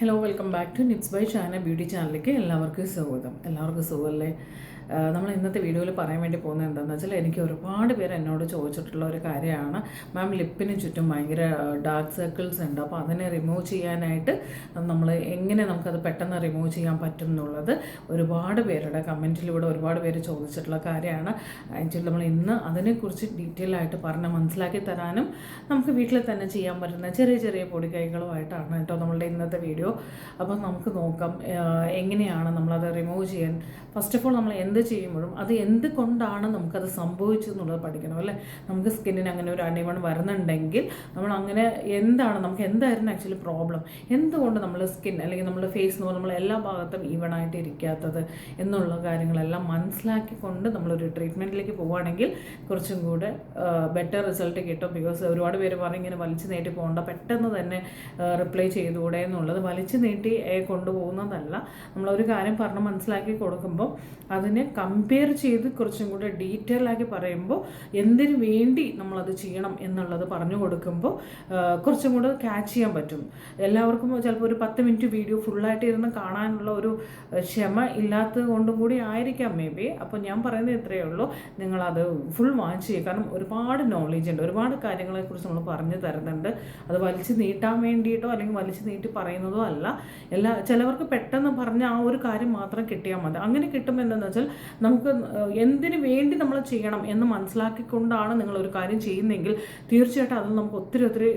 Hello welcome back to nits by Shana beauty ചാനലിലേക്ക് എല്ലാവർക്കും സ്വാഗതം. എല്ലാവർക്കും സുഖമല്ലേ? നമ്മൾ ഇന്നത്തെ വീഡിയോയിൽ പറയാൻ വേണ്ടി പോകുന്നത് എന്താണെന്ന് വെച്ചാൽ എനിക്ക് ഒരുപാട് പേര് എന്നോട് ചോദിച്ചിട്ടുള്ള ഒരു കാര്യമാണ്. മാം ലിപ്പിന് ചുറ്റും ഭയങ്കര ഡാർക്ക് സർക്കിൾസ് ഉണ്ട്. അപ്പോൾ അതിനെ റിമൂവ് ചെയ്യാനായിട്ട് നമ്മൾ എങ്ങനെ നമുക്കത് പെട്ടെന്ന് റിമൂവ് ചെയ്യാൻ പറ്റും എന്നുള്ളത് ഒരുപാട് പേരുടെ കമന്റിലൂടെ ഒരുപാട് പേര് ചോദിച്ചിട്ടുള്ള കാര്യമാണ്. ആക്ച്വലി നമ്മൾ ഇന്ന് അതിനെക്കുറിച്ച് ഡീറ്റെയിൽ ആയിട്ട് പറഞ്ഞ് മനസ്സിലാക്കി തരാനും നമുക്ക് വീട്ടിൽ തന്നെ ചെയ്യാൻ പറ്റുന്ന ചെറിയ ചെറിയ പൊടിക്കൈകളുമായിട്ടാണ് കേട്ടോ നമ്മളുടെ ഇന്നത്തെ വീഡിയോ. അപ്പോൾ നമുക്ക് നോക്കാം എങ്ങനെയാണ് നമ്മളത് റിമൂവ് ചെയ്യാൻ. ഫസ്റ്റ് ഓഫ് ഓൾ നമ്മൾ എന്ത് ചെയ്യുമ്പോഴും അത് എന്തുകൊണ്ടാണ് നമുക്കത് സംഭവിച്ചതെന്നുള്ളത് പഠിക്കണം അല്ലേ? നമുക്ക് സ്കിന്നിന് അങ്ങനെ ഒരു അണിവൺ വരുന്നുണ്ടെങ്കിൽ നമ്മൾ അങ്ങനെ എന്താണ് നമുക്ക് എന്തായിരുന്നു ആക്ച്വലി പ്രോബ്ലം എന്തുകൊണ്ട് നമ്മൾ സ്കിൻ അല്ലെങ്കിൽ നമ്മുടെ ഫേസ് എന്ന് നമ്മൾ എല്ലാ ഭാഗത്തും ഈവൺ ആയിട്ട് ഇരിക്കാത്തത് എന്നുള്ള കാര്യങ്ങളെല്ലാം മനസ്സിലാക്കിക്കൊണ്ട് നമ്മളൊരു ട്രീറ്റ്മെന്റിലേക്ക് പോവുകയാണെങ്കിൽ കുറച്ചും കൂടെ ബെറ്റർ റിസൾട്ട് കിട്ടും. ബിക്കോസ് ഒരുപാട് പേര് പറഞ്ഞ് ഇങ്ങനെ വലിച്ചു നീട്ടി പോകണ്ട പെട്ടെന്ന് തന്നെ റിപ്ലൈ ചെയ്തുകൂടെ എന്നുള്ളത് വലിച്ചു നീട്ടി കൊണ്ടുപോകുന്നതല്ല നമ്മളൊരു കാര്യം പറഞ്ഞ് മനസ്സിലാക്കി കൊടുക്കുമ്പോൾ അതിനെ കമ്പയർ ചെയ്ത് കുറച്ചും കൂടെ ഡീറ്റെയിൽ ആക്കി പറയുമ്പോൾ എന്തിനു വേണ്ടി നമ്മളത് ചെയ്യണം എന്നുള്ളത് പറഞ്ഞു കൊടുക്കുമ്പോൾ കുറച്ചും കൂടെ ക്യാച്ച് ചെയ്യാൻ പറ്റും. എല്ലാവർക്കും ചിലപ്പോൾ ഒരു പത്ത് മിനിറ്റ് വീഡിയോ ഫുള്ളായിട്ട് ഇരുന്ന് കാണാനുള്ള ഒരു ക്ഷമ ഇല്ലാത്തത് കൊണ്ടും കൂടി ആയിരിക്കാം മേ ബി അപ്പോൾ ഞാൻ പറയുന്നത് ഇത്രയേ ഉള്ളൂ. നിങ്ങളത് ഫുൾ വാച്ച് ചെയ്യുക. കാരണം ഒരുപാട് നോളേജ് ഉണ്ട്. ഒരുപാട് കാര്യങ്ങളെക്കുറിച്ച് നമ്മൾ പറഞ്ഞു തരുന്നുണ്ട്. അത് വലിച്ചു നീട്ടാൻ വേണ്ടിയിട്ടോ അല്ലെങ്കിൽ വലിച്ചു നീട്ടി പറയുന്നതോ അല്ല. എല്ലാ ചിലവർക്ക് പെട്ടെന്ന് പറഞ്ഞ ആ ഒരു കാര്യം മാത്രം കിട്ടിയാൽ മതി. അങ്ങനെ കിട്ടുമ്പോൾ എന്താണെന്ന് വെച്ചാൽ നമുക്ക് എന്തിനു വേണ്ടി നമ്മൾ ചെയ്യണം എന്ന് മനസ്സിലാക്കിക്കൊണ്ടാണ് നിങ്ങൾ ഒരു കാര്യം ചെയ്യുന്നതെങ്കിൽ തീർച്ചയായിട്ടും അതിൽ നമുക്ക് ഒത്തിരി ഒത്തിരി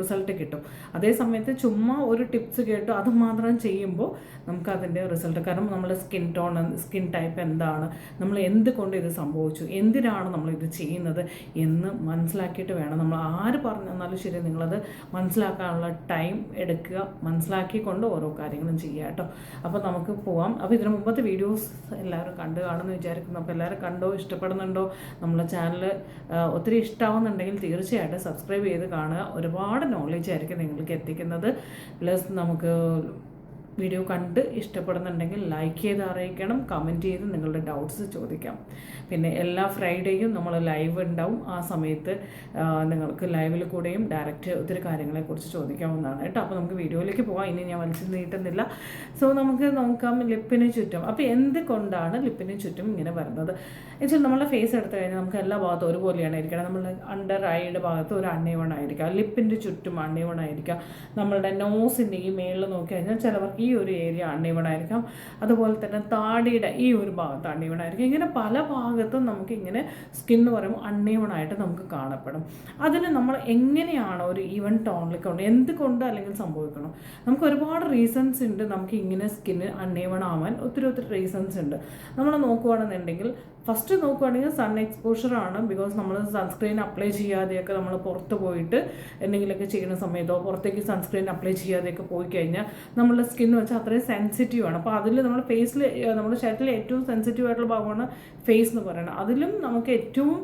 റിസൾട്ട് കിട്ടും. അതേ സമയത്ത് ചുമ്മാ ഒരു ടിപ്സ് കേട്ട് അത് മാത്രം ചെയ്യുമ്പോൾ നമുക്ക് അതിന്റെ റിസൾട്ട് കാരണം നമ്മുടെ സ്കിൻ ടോൺ സ്കിൻ ടൈപ്പ് എന്താണ് നമ്മൾ എന്ത് കൊണ്ട് ഇത് സംഭവിച്ചു എന്തിനാണ് നമ്മൾ ഇത് ചെയ്യുന്നത് എന്ന് മനസ്സിലാക്കിയിട്ട് വേണം. നമ്മൾ ആര് പറഞ്ഞു തന്നാലും ശരി നിങ്ങളത് മനസ്സിലാക്കാനുള്ള ടൈം എടുക്കുക മനസ്സിലാക്കിക്കൊണ്ട് ഓരോ കാര്യങ്ങളും ചെയ്യുക കേട്ടോ. അപ്പോൾ നമുക്ക് പോവാം. അപ്പോൾ ഇതിന് മുമ്പത്തെ വീഡിയോസ് എല്ലാവരും കണ്ടു കാണുമെന്ന് വിചാരിക്കുന്നു. അപ്പോൾ എല്ലാവരും കണ്ടോ ഇഷ്ടപ്പെടുന്നുണ്ടോ? നമ്മളെ ചാനൽ ഒത്തിരി ഇഷ്ടമാവുന്നുണ്ടെങ്കിൽ തീർച്ചയായിട്ടും സബ്സ്ക്രൈബ് ചെയ്ത് കാണുക. ഒരുപാട് നോളേജ് ആയിരിക്കും നിങ്ങൾക്ക് എത്തിക്കുന്നത്. പ്ലസ് നമുക്ക് വീഡിയോ കണ്ട് ഇഷ്ടപ്പെടുന്നുണ്ടെങ്കിൽ ലൈക്ക് ചെയ്ത് അറിയിക്കണം കമന്റ് ചെയ്ത് നിങ്ങളുടെ ഡൗട്ട്സ് ചോദിക്കാം. പിന്നെ എല്ലാ ഫ്രൈഡേയും നമ്മൾ ലൈവ് ഉണ്ടാവും. ആ സമയത്ത് നിങ്ങൾക്ക് ലൈവിൽ കൂടെയും ഡയറക്റ്റ് ഒത്തിരി കാര്യങ്ങളെക്കുറിച്ച് ചോദിക്കാവുന്നതാണ് കേട്ടോ. അപ്പോൾ നമുക്ക് വീഡിയോയിലേക്ക് പോകാം. ഇനി ഞാൻ വലിച്ചു നീട്ടുന്നില്ല. സോ നമുക്ക് നോക്കാം ലിപ്പിന് ചുറ്റും. അപ്പോൾ എന്ത് കൊണ്ടാണ് ലിപ്പിന് ചുറ്റും ഇങ്ങനെ വരുന്നത്? എന്നുവെച്ചാൽ നമ്മുടെ ഫേസ് എടുത്തു കഴിഞ്ഞാൽ നമുക്ക് എല്ലാ ഭാഗത്തും ഒരുപോലെയാണ് ഇരിക്കണം. നമ്മൾ അണ്ടർ ഐയുടെ ഭാഗത്ത് ഒരു അണ്ണയവണായിരിക്കാം ലിപ്പിന്റെ ചുറ്റും അണ്ണയവണായിരിക്കാം നമ്മളുടെ നോസിന്റെ ഈ മേളിൽ നോക്കി കഴിഞ്ഞാൽ ചിലവർക്ക് ഈ ഒരു ഏരിയ അണ്ണയവണായിരിക്കാം അതുപോലെ തന്നെ താടിയുടെ ഈ ഒരു ഭാഗത്ത് അണ്ണയവണായിരിക്കും ഇങ്ങനെ പല ഭാഗത്തും നമുക്ക് ഇങ്ങനെ സ്കിൻ എന്ന് പറയുമ്പോൾ അണ്ണീവണായിട്ട് നമുക്ക് കാണപ്പെടും. അതിന് നമ്മൾ എങ്ങനെയാണ് ഒരു ഈവൻ ടോണിലേക്ക് കൊണ്ട് എന്തുകൊണ്ട് അല്ലെങ്കിൽ സംഭവിക്കണം? നമുക്ക് ഒരുപാട് റീസൺസ് ഉണ്ട് നമുക്ക് ഇങ്ങനെ സ്കിന്ന് അണ്ണീവണാവാൻ. ഒത്തിരി ഒത്തിരി റീസൺസ് ഉണ്ട്. നമ്മൾ നോക്കുകയാണെന്നുണ്ടെങ്കിൽ ഫസ്റ്റ് നോക്കുകയാണെങ്കിൽ സൺ എക്സ്പോഷർ ആണ് ബിക്കോസ് നമ്മൾ സൺസ്ക്രീൻ അപ്ലൈ ചെയ്യാതെയൊക്കെ നമ്മൾ പുറത്ത് പോയിട്ട് എന്തെങ്കിലുമൊക്കെ ചെയ്യുന്ന സമയത്തോ പുറത്തേക്ക് സൺസ്ക്രീൻ അപ്ലൈ ചെയ്യാതെയൊക്കെ പോയി കഴിഞ്ഞാൽ നമ്മളുടെ സ്കിൻ വെച്ചാൽ അത്രയും സെൻസിറ്റീവ് ആണ്. അപ്പോൾ അതിൽ നമ്മുടെ ഫേസിൽ നമ്മുടെ ശരീരത്തിലെ ഏറ്റവും സെൻസിറ്റീവ് ആയിട്ടുള്ള ഭാഗമാണ് ഫേസ് എന്ന് പറയുന്നത്. അതിലും നമുക്ക് ഏറ്റവും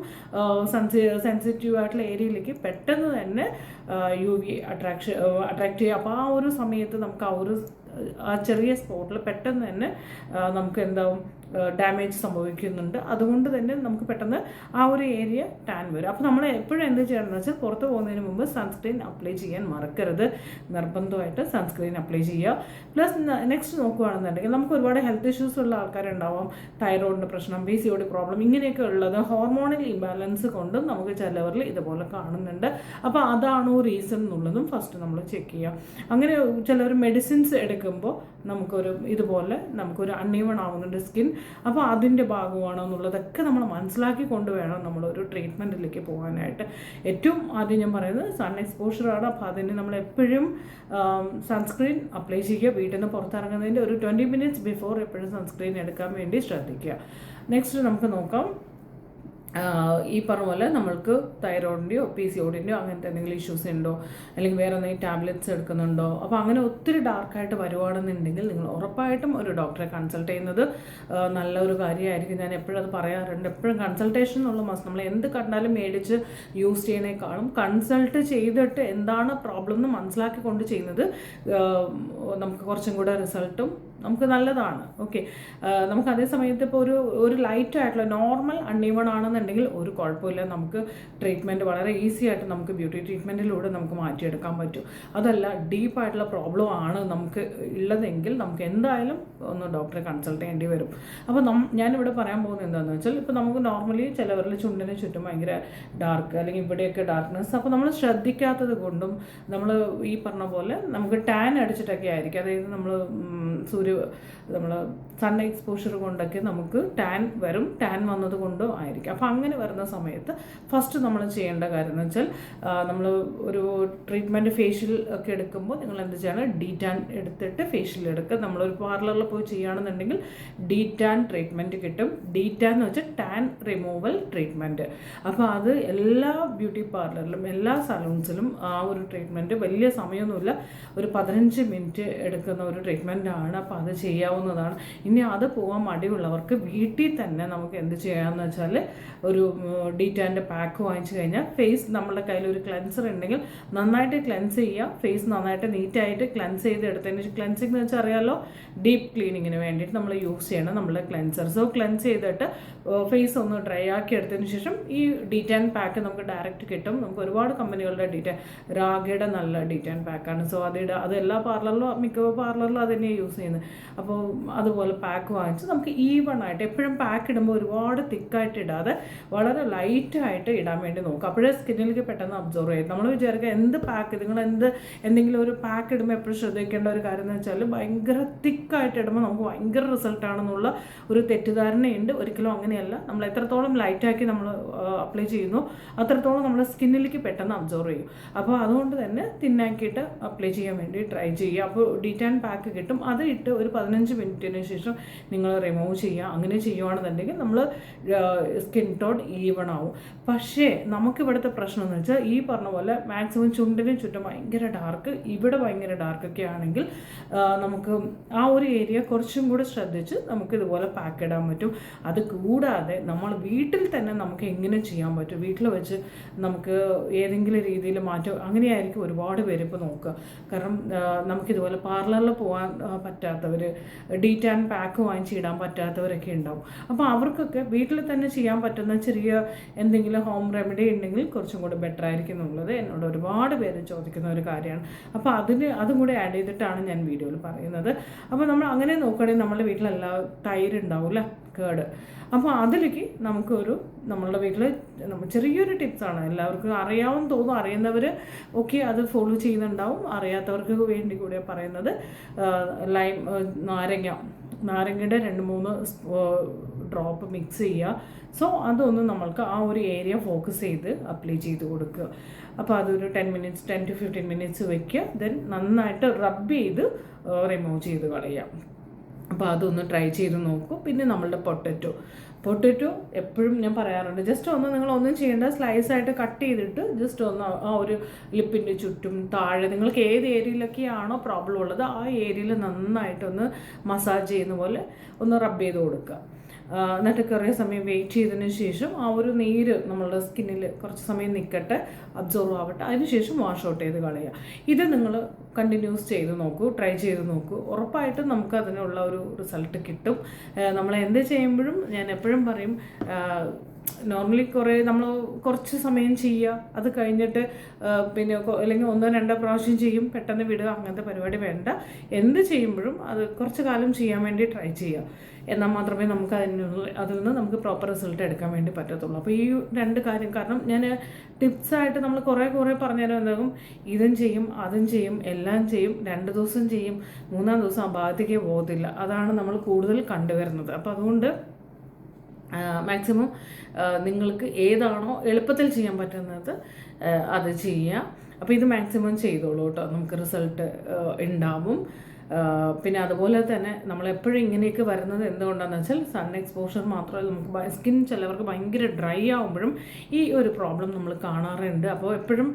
സെൻസി സെൻസിറ്റീവ് ആയിട്ടുള്ള ഏരിയയിലേക്ക് പെട്ടെന്ന് തന്നെ യു വി അട്രാക്ഷൻ അട്രാക്ട് ചെയ്യുക. അപ്പോൾ ആ ഒരു സമയത്ത് നമുക്ക് ആ ഒരു ആ ചെറിയ സ്പോട്ടിൽ പെട്ടെന്ന് തന്നെ നമുക്ക് എന്താവും ഡാമേജ് സംഭവിക്കുന്നുണ്ട്. അതുകൊണ്ട് തന്നെ നമുക്ക് പെട്ടെന്ന് ആ ഒരു ഏരിയ ടാൻ വരും. അപ്പോൾ നമ്മൾ എപ്പോഴും എന്ത് ചെയ്യണമെന്ന് വെച്ചാൽ പുറത്ത് പോകുന്നതിന് മുമ്പ് സൺസ്ക്രീൻ അപ്ലൈ ചെയ്യാൻ മറക്കരുത്. നിർബന്ധമായിട്ട് സൺസ്ക്രീൻ അപ്ലൈ ചെയ്യുക. പ്ലസ് നെക്സ്റ്റ് നോക്കുകയാണെന്നുണ്ടെങ്കിൽ നമുക്ക് ഒരുപാട് ഹെൽത്ത് ഇഷ്യൂസ് ഉള്ള ആൾക്കാരുണ്ടാവും. തൈറോയിഡിന്റെ പ്രശ്നം പി സി ഒടി പ്രോബ്ലം ഇങ്ങനെയൊക്കെ ഉള്ളത്. ഹോർമോണൽ ഇംബാലൻസ് കൊണ്ടും നമുക്ക് ചിലവരിൽ ഇതുപോലെ കാണുന്നുണ്ട്. അപ്പോൾ അതാണോ റീസൺ എന്നുള്ളതും ഫസ്റ്റ് നമ്മൾ ചെക്ക് ചെയ്യുക. അങ്ങനെ ചിലവർ മെഡിസിൻസ് എടുക്കുമ്പോൾ നമുക്കൊരു ഇതുപോലെ നമുക്കൊരു അൺഈവൺ ആവുന്നുണ്ട് സ്കിൻ അപ്പോൾ അതിന്റെ ഭാഗമാണോ എന്നുള്ളതൊക്കെ നമ്മൾ മനസ്സിലാക്കി കൊണ്ട് വേണം നമ്മളൊരു ട്രീറ്റ്മെന്റിലേക്ക് പോകാനായിട്ട്. ഏറ്റവും ആദ്യം ഞാൻ പറയുന്നത് സൺ എക്സ്പോഷറാണ് അപ്പോൾ അതിന് നമ്മൾ എപ്പോഴും സൺസ്ക്രീൻ അപ്ലൈ ചെയ്യുക. വീട്ടിൽ നിന്ന് പുറത്തിറങ്ങുന്നതിന്റെ ഒരു ട്വന്റി മിനിറ്റ്സ് ബിഫോർ എപ്പോഴും സൺസ്ക്രീൻ എടുക്കാൻ വേണ്ടി ശ്രദ്ധിക്കുക. നെക്സ്റ്റ് നമുക്ക് നോക്കാം. ഈ പറഞ്ഞ പോലെ നമ്മൾക്ക് തൈറോയിഡിന്റെയോ പി സി ഒടിന്റെയോ അങ്ങനത്തെ എന്തെങ്കിലും ഇഷ്യൂസ് ഉണ്ടോ? അല്ലെങ്കിൽ വേറെ എന്തെങ്കിലും ടാബ്ലറ്റ്സ് എടുക്കുന്നുണ്ടോ? അപ്പോൾ അങ്ങനെ ഒത്തിരി ഡാർക്കായിട്ട് വരുവാണെന്നുണ്ടെങ്കിൽ നിങ്ങൾ ഉറപ്പായിട്ടും ഒരു ഡോക്ടറെ കൺസൾട്ട് ചെയ്യുന്നത് നല്ലൊരു കാര്യമായിരിക്കും. ഞാൻ എപ്പോഴും അത് പറയാറുണ്ട്. എപ്പോഴും കൺസൾട്ടേഷൻ എന്നുള്ള മാസം നമ്മൾ എന്ത് കണ്ടാലും മേടിച്ച് യൂസ് ചെയ്യുന്നതിനേക്കാളും കൺസൾട്ട് ചെയ്തിട്ട് എന്താണ് പ്രോബ്ലം എന്ന് മനസ്സിലാക്കി കൊണ്ട് ചെയ്യുന്നത് നമുക്ക് കുറച്ചും കൂടെ റിസൾട്ടും നമുക്ക് നല്ലതാണ്. ഓക്കെ നമുക്ക് അതേ സമയത്ത് ഇപ്പോൾ ഒരു ഒരു ലൈറ്റ് ആയിട്ടുള്ള നോർമൽ അൺഈവൺ ആണെന്നുണ്ടെങ്കിൽ ആണെന്നുണ്ടെങ്കിൽ ഒരു കുഴപ്പമില്ല. നമുക്ക് ട്രീറ്റ്മെന്റ് വളരെ ഈസി ആയിട്ട് നമുക്ക് ബ്യൂട്ടി ട്രീറ്റ്മെന്റിലൂടെ നമുക്ക് മാറ്റിയെടുക്കാൻ പറ്റും. അതല്ല ഡീപ്പായിട്ടുള്ള പ്രോബ്ലം ആണ് നമുക്ക് ഉള്ളതെങ്കിൽ നമുക്ക് എന്തായാലും ഒന്ന് ഡോക്ടറെ കൺസൾട്ട് ചെയ്യേണ്ടി വരും. അപ്പോൾ നം ഞാനിവിടെ പറയാൻ പോകുന്നത് എന്താണെന്ന് വെച്ചാൽ ഇപ്പോൾ നമുക്ക് നോർമലി ചിലവരിൽ ചുണ്ടിന് ചുറ്റും ഭയങ്കര ഡാർക്ക് അല്ലെങ്കിൽ ഇവിടെയൊക്കെ ഡാർക്ക്നെസ് അപ്പോൾ നമ്മൾ ശ്രദ്ധിക്കാത്തത് കൊണ്ടും നമ്മൾ ഈ പറഞ്ഞ പോലെ നമുക്ക് ടാൻ അടിച്ചിട്ടൊക്കെ ആയിരിക്കും. അതായത് നമ്മൾ സൂര്യ നമ്മൾ സൺ എക്സ്പോഷർ കൊണ്ടൊക്കെ നമുക്ക് ടാൻ വരും. ടാൻ വന്നത് കൊണ്ടോ ആയിരിക്കും. അപ്പോൾ അങ്ങനെ വരുന്ന സമയത്ത് ഫസ്റ്റ് നമ്മൾ ചെയ്യേണ്ട കാര്യം എന്ന് വെച്ചാൽ നമ്മൾ ഒരു ട്രീറ്റ്മെന്റ് ഫേഷ്യൽ ഒക്കെ എടുക്കുമ്പോൾ നിങ്ങൾ എന്ത് ചെയ്യണം? ഡി ടാൻ എടുത്തിട്ട് ഫേഷ്യൽ എടുക്കുക. നമ്മളൊരു പാർലറിൽ പോയി ചെയ്യുകയാണെന്നുണ്ടെങ്കിൽ ഡി ടാൻ ട്രീറ്റ്മെന്റ് കിട്ടും. ഡി ടാൻ എന്ന് വെച്ചാൽ ടാൻ റിമൂവൽ ട്രീറ്റ്മെന്റ് അപ്പോൾ അത് എല്ലാ ബ്യൂട്ടി പാർലറിലും എല്ലാ സലൂൺസിലും ആ ഒരു ട്രീറ്റ്മെന്റ് വലിയ സമയമൊന്നുമില്ല. ഒരു പതിനഞ്ച് മിനിറ്റ് എടുക്കുന്ന ഒരു ട്രീറ്റ്മെന്റാണ് അപ്പോൾ അത് ചെയ്യാവുന്നതാണ്. ഇനി അത് പോകാൻ മടിയുള്ളവർക്ക് വീട്ടിൽ തന്നെ നമുക്ക് എന്ത് ചെയ്യാമെന്ന് വെച്ചാൽ ഒരു ഡീറ്റാന്റെ പാക്ക് വാങ്ങിച്ചു കഴിഞ്ഞാൽ ഫേസ് നമ്മുടെ കയ്യിൽ ഒരു ക്ലെൻസർ ഉണ്ടെങ്കിൽ നന്നായിട്ട് ക്ലെൻസ് ചെയ്യുക. ഫേസ് നന്നായിട്ട് നീറ്റായിട്ട് ക്ലെൻസ് ചെയ്തെടുത്തതിന് ക്ലെൻസിങ് എന്ന് വെച്ചാൽ അറിയാലോ ഡീപ്പ് ക്ലീനിങ്ങിന് വേണ്ടിയിട്ട് നമ്മൾ യൂസ് ചെയ്യണം നമ്മുടെ ക്ലെൻസർ സോ ക്ലെൻസ് ചെയ്തിട്ട് ഫേസ് ഒന്ന് ഡ്രൈ ആക്കി എടുത്തതിന് ശേഷം ഈ ഡീറ്റാൻ പാക്ക് നമുക്ക് ഡയറക്റ്റ് കിട്ടും. നമുക്ക് ഒരുപാട് കമ്പനികളുടെ ഡീറ്റാൻ രാഗയുടെ നല്ല ഡീറ്റാൻ പാക്കാണ്. സോ അതിടെ അത് എല്ലാ പാർലറിലും മിക്ക പാർലറിലും അത് തന്നെയാണ് യൂസ് ചെയ്യുന്നത്. അപ്പോൾ അതുപോലെ പാക്ക് വാങ്ങിച്ച് നമുക്ക് ഈവൺ ആയിട്ട് എപ്പോഴും പാക്ക് ഇടുമ്പോൾ ഒരുപാട് തിക്കായിട്ട് ഇടാതെ വളരെ ലൈറ്റ് ആയിട്ട് ഇടാൻ വേണ്ടി നോക്കുക. അപ്പോഴേ സ്കിന്നിലേക്ക് പെട്ടെന്ന് അബ്സോർവ് ചെയ്യും. നമ്മൾ വിചാരിക്കുക എന്ത് പാക്ക് നിങ്ങൾ എന്ത് എന്തെങ്കിലും ഒരു പാക്ക് ഇടുമ്പോൾ എപ്പോഴും ശ്രദ്ധിക്കേണ്ട ഒരു കാര്യം എന്ന് വെച്ചാൽ ഭയങ്കര തിക്കായിട്ട് ഇടുമ്പോൾ നമുക്ക് ഭയങ്കര റിസൾട്ട് ആണെന്നുള്ള ഒരു തെറ്റിദ്ധാരണയുണ്ട്. ഒരിക്കലും അങ്ങനെയല്ല. നമ്മൾ എത്രത്തോളം ലൈറ്റാക്കി നമ്മൾ അപ്ലൈ ചെയ്യുന്നു അത്രത്തോളം നമ്മുടെ സ്കിന്നിലേക്ക് പെട്ടെന്ന് അബ്സോർവ് ചെയ്യും. അപ്പോൾ അതുകൊണ്ട് തന്നെ തിന്നാക്കിയിട്ട് അപ്ലൈ ചെയ്യാൻ വേണ്ടി ട്രൈ ചെയ്യുക. അപ്പോൾ ഡീറ്റാൻ പാക്ക് കിട്ടും. അത് ഇട്ട് ഒരു പതിനഞ്ച് മിനിറ്റിന് ശേഷം നിങ്ങൾ റിമൂവ് ചെയ്യുക അങ്ങനെ ചെയ്യുകയാണെന്നുണ്ടെങ്കിൽ നമ്മൾ സ്കിൻ ടോൺ ഈവൺ ആവും. പക്ഷേ നമുക്കിവിടുത്തെ പ്രശ്നം എന്ന് വെച്ചാൽ ഈ പറഞ്ഞ പോലെ മാക്സിമം ചുണ്ടിനും ചുറ്റും ഭയങ്കര ഡാർക്ക് ഇവിടെ ഭയങ്കര ഡാർക്കൊക്കെ ആണെങ്കിൽ നമുക്ക് ആ ഒരു ഏരിയ കുറച്ചും കൂടെ ശ്രദ്ധിച്ച് നമുക്ക് ഇതുപോലെ പാക്ക് ഇടാൻ പറ്റും. അത് കൂടാതെ നമ്മൾ വീട്ടിൽ തന്നെ നമുക്ക് എങ്ങനെ ചെയ്യാൻ പറ്റും? വീട്ടിൽ വെച്ച് നമുക്ക് ഏതെങ്കിലും രീതിയിൽ മാറ്റം അങ്ങനെയായിരിക്കും ഒരുപാട് പേര് ഇപ്പോൾ നോക്കുക. കാരണം നമുക്കിതുപോലെ പാർലറിൽ പോകാൻ പറ്റാത്തവർ ഡീറ്റാൻ പാക്ക് വാങ്ങിച്ചിടാൻ പറ്റാത്തവരൊക്കെ ഉണ്ടാവും. അപ്പോൾ അവർക്കൊക്കെ വീട്ടിൽ തന്നെ ചെയ്യാൻ പറ്റുന്ന ചെറിയ എന്തെങ്കിലും ഹോം റെമഡി ഉണ്ടെങ്കിൽ കുറച്ചും കൂടി ബെറ്റർ ആയിരിക്കും എന്നുള്ളത് എന്നോട് ഒരുപാട് പേര് ചോദിക്കുന്ന ഒരു കാര്യമാണ്. അപ്പോൾ അതിന് അതും കൂടി ആഡ് ചെയ്തിട്ടാണ് ഞാൻ വീഡിയോയിൽ പറയുന്നത്. അപ്പോൾ നമ്മൾ അങ്ങനെ നോക്കുകയാണെങ്കിൽ നമ്മുടെ വീട്ടിലെല്ലാം തൈര് ഉണ്ടാവില്ല കേട്. അപ്പോൾ അതിലേക്ക് നമുക്കൊരു നമ്മളുടെ വീട്ടിൽ ചെറിയൊരു ടിപ്സാണ്. എല്ലാവർക്കും അറിയാവും തോന്നും അറിയുന്നവർ ഒക്കെ അത് ഫോളോ ചെയ്യുന്നുണ്ടാവും. അറിയാത്തവർക്ക് വേണ്ടി കൂടെ പറയുന്നത്. ലൈം നാരങ്ങ. നാരങ്ങയുടെ രണ്ട് മൂന്ന് ഡ്രോപ്പ് മിക്സ് ചെയ്യുക. സോ അതൊന്ന് നമ്മൾക്ക് ആ ഒരു ഏരിയ ഫോക്കസ് ചെയ്ത് അപ്ലൈ ചെയ്ത് കൊടുക്കുക. അപ്പോൾ അതൊരു ten minutes ten to fifteen minutes വെക്കുക. ദെൻ നന്നായിട്ട് റബ്ബ് ചെയ്ത് റിമൂവ് ചെയ്ത് കളയാം അപ്പോൾ അതൊന്ന് ട്രൈ ചെയ്ത് നോക്കൂ. പിന്നെ നമ്മളുടെ പൊട്ടറ്റോ പൊട്ടറ്റോ എപ്പോഴും ഞാൻ പറയാറുണ്ട് ജസ്റ്റ് ഒന്ന് നിങ്ങൾ ഒന്നും ചെയ്യേണ്ട സ്ലൈസ് ആയിട്ട് കട്ട് ചെയ്തിട്ട് ജസ്റ്റ് ഒന്ന് ആ ഒരു ലിപ്പിന്റെ ചുറ്റും താഴെ നിങ്ങൾക്ക് ഏത് ഏരിയയിലൊക്കെയാണോ പ്രോബ്ലം ഉള്ളത് ആ ഏരിയയിൽ നന്നായിട്ടൊന്ന് മസാജ് ചെയ്യുന്ന പോലെ ഒന്ന് റബ്ബ് ചെയ്ത് കൊടുക്കുക. എന്നിട്ട് കുറേ സമയം വെയിറ്റ് ചെയ്തതിന് ശേഷം ആ ഒരു നീര് നമ്മളുടെ സ്കിന്നിൽ കുറച്ച് സമയം നിൽക്കട്ടെ അബ്സോർവ് ആവട്ടെ. അതിനുശേഷം വാഷ് ഔട്ട് ചെയ്ത് കളയുക. ഇത് നിങ്ങൾ കണ്ടിന്യൂസ് ചെയ്ത് നോക്കൂ ട്രൈ ചെയ്ത് നോക്കൂ. ഉറപ്പായിട്ടും നമുക്ക് അതിനുള്ള ഒരു റിസൾട്ട് കിട്ടും. നമ്മൾ എന്ത് ചെയ്യുമ്പോഴും ഞാൻ എപ്പോഴും പറയും നോർമലി കുറേ നമ്മൾ കുറച്ച് സമയം ചെയ്യുക അത് കഴിഞ്ഞിട്ട് പിന്നെ അല്ലെങ്കിൽ ഒന്നോ രണ്ടോ പ്രാവശ്യം ചെയ്യും പെട്ടെന്ന് വിടുക അങ്ങനത്തെ പരിപാടി വേണ്ട. എന്ത് ചെയ്യുമ്പോഴും അത് കുറച്ച് കാലം ചെയ്യാൻ വേണ്ടി ട്രൈ ചെയ്യുക. എന്നാൽ മാത്രമേ നമുക്ക് അതിനുള്ള അതിൽ നിന്ന് നമുക്ക് പ്രോപ്പർ റിസൾട്ട് എടുക്കാൻ വേണ്ടി പറ്റത്തുള്ളൂ. അപ്പോൾ ഈ രണ്ട് കാര്യം കാരണം ഞാൻ ടിപ്സായിട്ട് നമ്മൾ കുറേ കുറേ പറഞ്ഞാലും എന്താകും ഇതും ചെയ്യും അതും ചെയ്യും എല്ലാം ചെയ്യും രണ്ട് ദിവസം ചെയ്യും മൂന്നാം ദിവസം ആ ഭാഗത്തേക്ക് പോകത്തില്ല. അതാണ് നമ്മൾ കൂടുതൽ കണ്ടുവരുന്നത്. അപ്പോൾ അതുകൊണ്ട് മാക്സിമം നിങ്ങൾക്ക് ഏതാണോ എളുപ്പത്തിൽ ചെയ്യാൻ പറ്റുന്നത് അത് ചെയ്യുക അപ്പോൾ ഇത് മാക്സിമം ചെയ്തോളൂ കേട്ടോ. നമുക്ക് റിസൾട്ട് ഉണ്ടാവും. പിന്നെ അതുപോലെ തന്നെ നമ്മൾ എപ്പോഴും ഇങ്ങനെയൊക്കെ വരുന്നത് എന്തുകൊണ്ടാണെന്ന് വെച്ചാൽ സൺ എക്സ്പോഷർ മാത്രമല്ല നമുക്ക് സ്കിൻ ചിലവർക്ക് ഭയങ്കര ഡ്രൈ ആകുമ്പോഴും ഈ ഒരു പ്രോബ്ലം നമ്മൾ കാണാറുണ്ട്. അപ്പോൾ എപ്പോഴും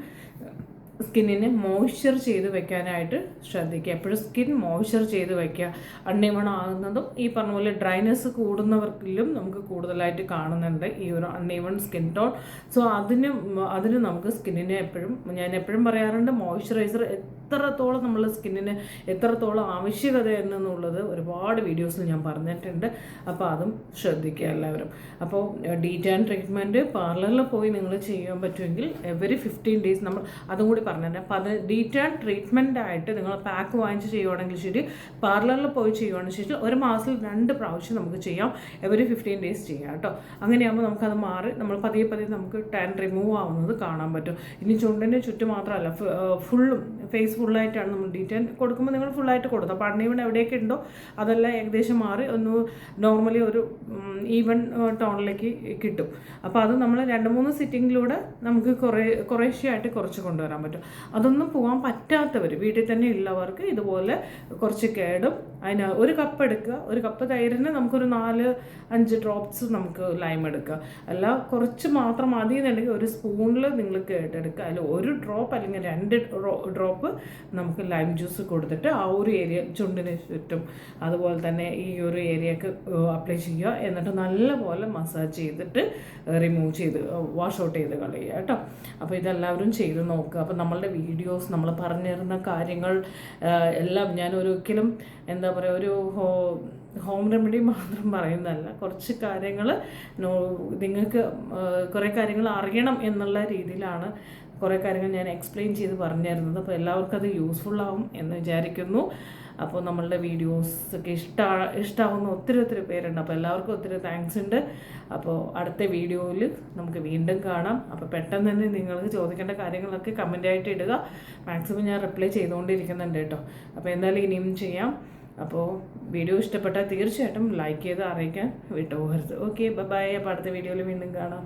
സ്കിന്നിനെ മോയ്സ്ചർ ചെയ്ത് വെക്കാനായിട്ട് ശ്രദ്ധിക്കുക. എപ്പോഴും സ്കിൻ മോയ്സ്ചർ ചെയ്ത് വെക്കുക. അണ്ണീവണാകുന്നതും ഈ പറഞ്ഞ പോലെ ഡ്രൈനെസ് കൂടുന്നവർക്കിലും നമുക്ക് കൂടുതലായിട്ട് കാണുന്നുണ്ട് ഈ ഒരു അണ്ണീവൺ സ്കിൻ ടോൺ. സോ അതിന് അതിന് നമുക്ക് സ്കിന്നിനെ എപ്പോഴും ഞാൻ എപ്പോഴും പറയാറുണ്ട് മോയ്സ്ചറൈസർ എത്രത്തോളം നമ്മൾ സ്കിന്നിന് എത്രത്തോളം ആവശ്യകത എന്നുള്ളത് ഒരുപാട് വീഡിയോസിൽ ഞാൻ പറഞ്ഞിട്ടുണ്ട്. അപ്പോൾ അതും ശ്രദ്ധിക്കുക എല്ലാവരും. അപ്പോൾ ഡീ ടാൻ ട്രീറ്റ്മെന്റ് പാർലറിൽ പോയി നിങ്ങൾ ചെയ്യാൻ പറ്റുമെങ്കിൽ എവറി ഫിഫ്റ്റീൻ ഡേയ്സ് നമ്മൾ അതും കൂടി പറഞ്ഞു തന്നെ അപ്പോൾ അത് ഡീ ടാൻ ട്രീറ്റ്മെന്റ് ആയിട്ട് നിങ്ങൾ പാക്ക് വാങ്ങിച്ച് ചെയ്യുവാണെങ്കിൽ ശരി പാർലറിൽ പോയി ചെയ്യുവാണെങ്കിൽ ശരി ഒരു മാസത്തിൽ രണ്ട് പ്രാവശ്യം നമുക്ക് ചെയ്യാം. എവറി ഫിഫ്റ്റീൻ ഡേയ്സ് ചെയ്യാം കേട്ടോ. അങ്ങനെയാകുമ്പോൾ നമുക്കത് മാറി നമ്മൾ പതിയെ പതിയെ നമുക്ക് ടാൻ റിമൂവ് ആവുന്നത് കാണാൻ പറ്റും. ഇനി ചുണ്ടിന് ചുറ്റും മാത്രമല്ല ഫുള്ളും ഫേസ് ഫുള്ളായിട്ടാണ് നമ്മൾ ഡീറ്റെയിൽ കൊടുക്കുമ്പോൾ നിങ്ങൾ ഫുള്ളായിട്ട് കൊടുത്തു. അപ്പോൾ അണ്ണീവൺ എവിടെയൊക്കെ ഉണ്ടോ അതെല്ലാം ഏകദേശം മാറി ഒന്ന് നോർമലി ഒരു ഈവൺ ടോണിലേക്ക് കിട്ടും. അപ്പോൾ അത് നമ്മൾ രണ്ട് മൂന്ന് സിറ്റിങ്ങിലൂടെ നമുക്ക് കുറേ കുറേശ്ശെയായിട്ട് കുറച്ച് കൊണ്ടുവരാൻ പറ്റും. അതൊന്നും പോകാൻ പറ്റാത്തവർ വീട്ടിൽ തന്നെ ഉള്ളവർക്ക് ഇതുപോലെ കുറച്ച് കേടും. അതിന് ഒരു കപ്പ് എടുക്കുക. ഒരു കപ്പ് തൈരിന് നമുക്കൊരു നാല് അഞ്ച് ഡ്രോപ്സ് നമുക്ക് ലൈം എടുക്കുക. അല്ല കുറച്ച് മാത്രം മതി എന്നുണ്ടെങ്കിൽ ഒരു സ്പൂണിൽ നിങ്ങൾ കേട്ടെടുക്കുക. അതിൽ ഒരു ഡ്രോപ്പ് അല്ലെങ്കിൽ രണ്ട് ഡ്രോപ്പ് നമുക്ക് ലൈം ജ്യൂസ് കൊടുത്തിട്ട് ആ ഒരു ഏരിയ ചുണ്ടിന് ചുറ്റും അതുപോലെ തന്നെ ഈ ഒരു ഏരിയക്ക് അപ്ലൈ ചെയ്യുക. എന്നിട്ട് നല്ലപോലെ മസാജ് ചെയ്തിട്ട് റിമൂവ് ചെയ്ത് വാഷ് ഔട്ട് ചെയ്ത് കളയുക കേട്ടോ. അപ്പോൾ ഇതെല്ലാവരും ചെയ്ത് നോക്കുക. അപ്പോൾ നമ്മളുടെ വീഡിയോസ് നമ്മൾ പറഞ്ഞു തരുന്ന കാര്യങ്ങൾ എല്ലാം ഞാൻ ഒരിക്കലും എന്താ പറയുക ഒരു ഹോ റെമഡി മാത്രം പറയുന്നതല്ല. കുറച്ച് കാര്യങ്ങൾ നിങ്ങൾക്ക് കുറേ കാര്യങ്ങൾ അറിയണം എന്നുള്ള രീതിയിലാണ് കുറേ കാര്യങ്ങൾ ഞാൻ എക്സ്പ്ലെയിൻ ചെയ്ത് പറഞ്ഞിരുന്നത്. അപ്പോൾ എല്ലാവർക്കും അത് യൂസ്ഫുൾ ആവും എന്ന് വിചാരിക്കുന്നു. അപ്പോൾ നമ്മളുടെ വീഡിയോസ് ഒക്കെ ഇഷ്ട ഇഷ്ടമാവുന്ന ഒത്തിരി ഒത്തിരി പേരുണ്ട്. അപ്പോൾ എല്ലാവർക്കും ഒത്തിരി താങ്ക്സ് ഉണ്ട്. അപ്പോൾ അടുത്ത വീഡിയോയിൽ നമുക്ക് വീണ്ടും കാണാം. അപ്പോൾ പെട്ടെന്ന് തന്നെ നിങ്ങൾക്ക് ചോദിക്കേണ്ട കാര്യങ്ങളൊക്കെ കമന്റായിട്ട് ഇടുക. മാക്സിമം ഞാൻ റിപ്ലൈ ചെയ്തുകൊണ്ടിരിക്കുന്നുണ്ട് കേട്ടോ. അപ്പോൾ എന്തായാലും ഇനിയും ചെയ്യാം. അപ്പോൾ വീഡിയോ ഇഷ്ടപ്പെട്ടാൽ തീർച്ചയായിട്ടും ലൈക്ക് ചെയ്ത് അറിയിക്കാൻ വിട്ടുപോകരുത്. ഓക്കെ ബൈ അപ്പോൾ അടുത്ത വീഡിയോയിൽ വീണ്ടും കാണാം.